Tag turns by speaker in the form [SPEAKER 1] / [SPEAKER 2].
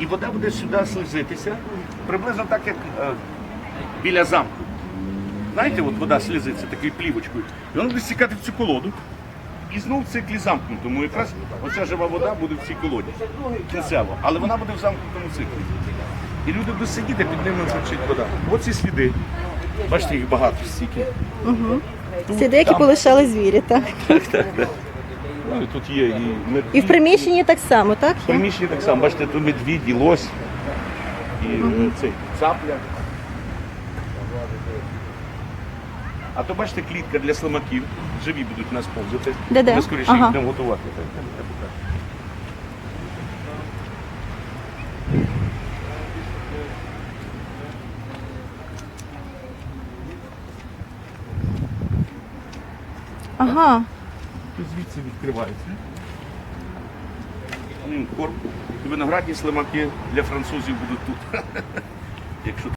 [SPEAKER 1] І вода буде сюди слизитися, приблизно так, як е, біля замку. Знаєте, от вода слізиться такою плівочкою, і вона буде стікати в цю колоду. І знову в циклі замкнутому. Якраз оця жива вода буде в цій колоді кінцево, але вона буде в замкнутому циклі. І люди будуть сидіти, під ними звучить вода. Оці сліди. Бачите, їх багато стільки. Тут,
[SPEAKER 2] Сліди, які
[SPEAKER 1] там.
[SPEAKER 2] полишали звірі, так.
[SPEAKER 1] Ну, і тут є і медвідь.
[SPEAKER 2] І в приміщенні так само, так?
[SPEAKER 1] В приміщенні так само. Бачите, тут медвідь, і лось, і е, цей цапля. А то бачите, клітка для слимаків. Живі будуть у нас повзати.
[SPEAKER 2] Де-де?
[SPEAKER 1] Ми скоріше
[SPEAKER 2] Ага.
[SPEAKER 1] їх будемо готувати. Так, так.
[SPEAKER 2] Ага.
[SPEAKER 1] Звідси відкривається. Корм. Виноградні слимаки для французів будуть тут. Якщо